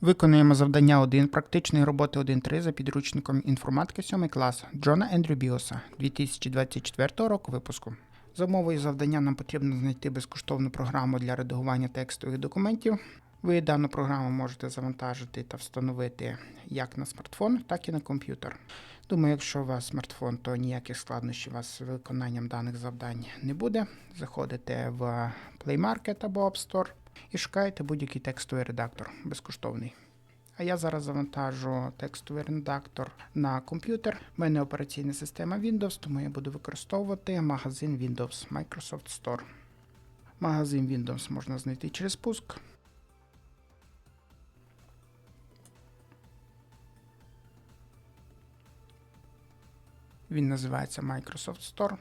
Виконуємо завдання 1 практичної роботи 1.3 за підручником інформатики 7 клас Джона Ендрю Біоса 2024 року випуску. За умовою завдання нам потрібно знайти безкоштовну програму для редагування текстових документів. Ви дану програму можете завантажити та встановити як на смартфон, так і на комп'ютер. Думаю, якщо у вас смартфон, то ніяких складнощів у вас з виконанням даних завдань не буде. Заходите в Play Market або App Store і шукаєте будь-який текстовий редактор безкоштовний. А я зараз завантажу текстовий редактор на комп'ютер. У мене операційна система Windows, тому я буду використовувати магазин Windows Microsoft Store. Магазин Windows можна знайти через пуск. Він називається Microsoft Store.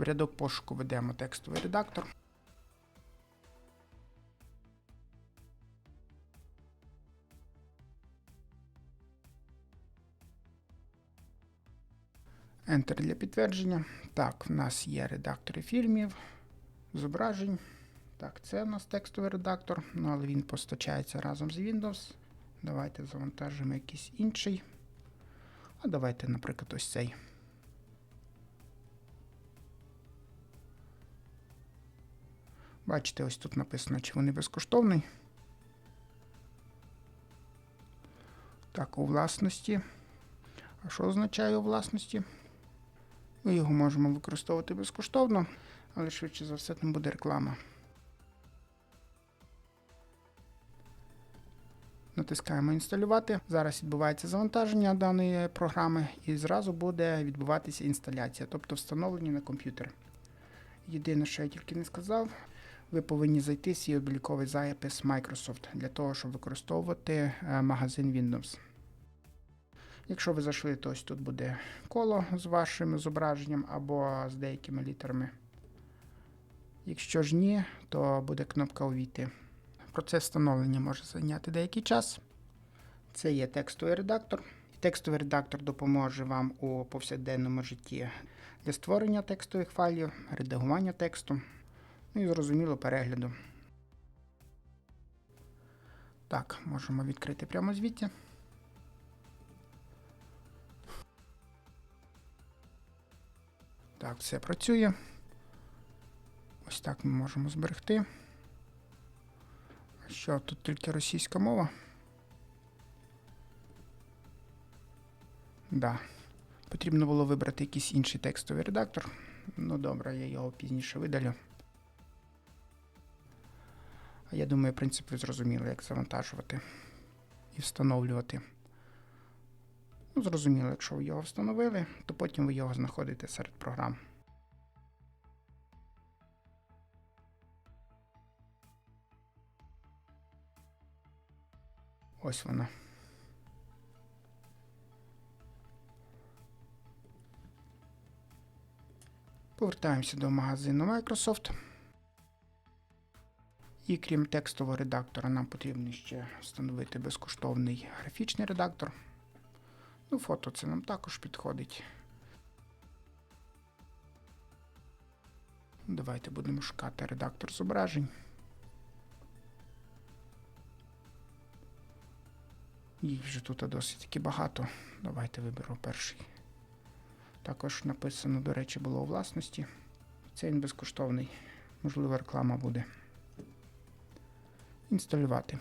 В рядок пошуку ведемо текстовий редактор. Enter для підтвердження. Так, в нас є редактори фільмів, зображень. Так, це у нас текстовий редактор, ну, але він постачається разом з Windows. Давайте завантажимо якийсь інший. А давайте, наприклад, ось цей. Бачите, ось тут написано, чи вони безкоштовний. Так, у власності. А що означає у власності? Ми його можемо використовувати безкоштовно, але швидше за все там буде реклама. Натискаємо інсталювати. Зараз відбувається завантаження даної програми і зразу буде відбуватися інсталяція, тобто встановлення на комп'ютер. Єдине, що я тільки не сказав, ви повинні зайти свій обліковий запис Microsoft для того, щоб використовувати е, магазин Windows. Якщо ви зайшли, то ось тут буде коло з вашим зображенням або з деякими літерами. Якщо ж ні, то буде кнопка Увійти. Процес встановлення може зайняти деякий час. Це є текстовий редактор. Текстовий редактор допоможе вам у повсякденному житті для створення текстових файлів, редагування тексту, ну і зрозуміло перегляду. Так, можемо відкрити прямо звідти. Так, все працює. Ось так ми можемо зберегти. Що, тут тільки російська мова? Да. Потрібно було вибрати якийсь інший текстовий редактор. Ну добре, я його пізніше видалю. Я думаю, в принципі, ви зрозуміли, як завантажувати і встановлювати. Ну, зрозуміло, якщо ви його встановили, то потім ви його знаходите серед програм. Ось вона. Повертаємося до магазину Microsoft. І крім текстового редактора, нам потрібно ще встановити безкоштовний графічний редактор. Ну, фото це нам також підходить. Давайте будемо шукати редактор зображень. Їх вже тут досить таки багато. Давайте виберу перший. Також написано, до речі, було у власності. Це він безкоштовний. Можливо, реклама буде. Інсталювати.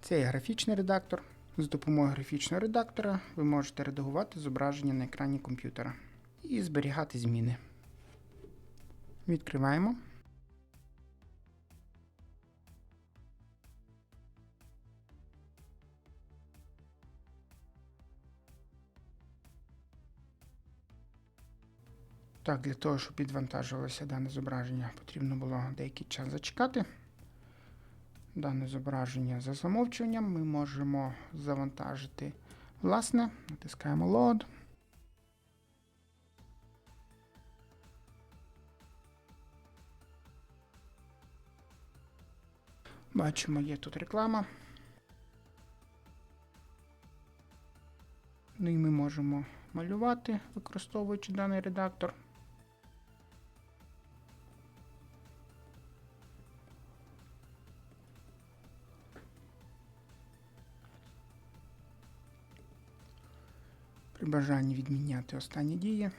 Це є графічний редактор. З допомогою графічного редактора ви можете редагувати зображення на екрані комп'ютера і зберігати зміни. Відкриваємо. Так, для того, щоб підвантажувалося дане зображення, потрібно було деякий час зачекати. Дане зображення за замовчуванням ми можемо завантажити власне, натискаємо Load. Бачимо, є тут реклама. Ну і ми можемо малювати, використовуючи даний редактор. При бажанні відміняти останні дії.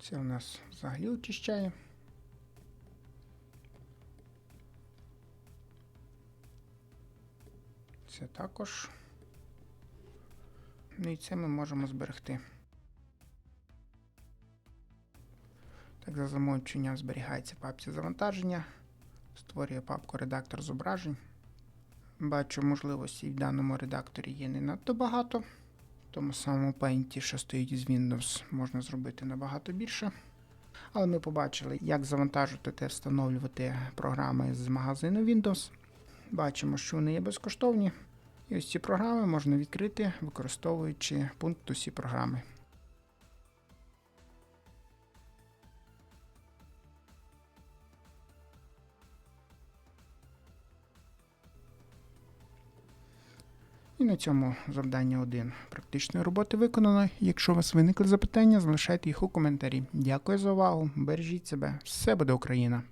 Це у нас взагалі очищає. Це також. Ну і це ми можемо зберегти. Так, за замовченням зберігається папці завантаження. Створює папку редактор зображень. Бачу, можливості в даному редакторі є не надто багато. Тому самому Paint, що стоїть з Windows, можна зробити набагато більше. Але ми побачили, як завантажувати та встановлювати програми з магазину Windows. Бачимо, що вони є безкоштовні. І ось ці програми можна відкрити, використовуючи пункт усі програми. І на цьому завдання 1 практичної роботи виконано. Якщо у вас виникли запитання, залишайте їх у коментарі. Дякую за увагу. Бережіть себе. Все буде Україна!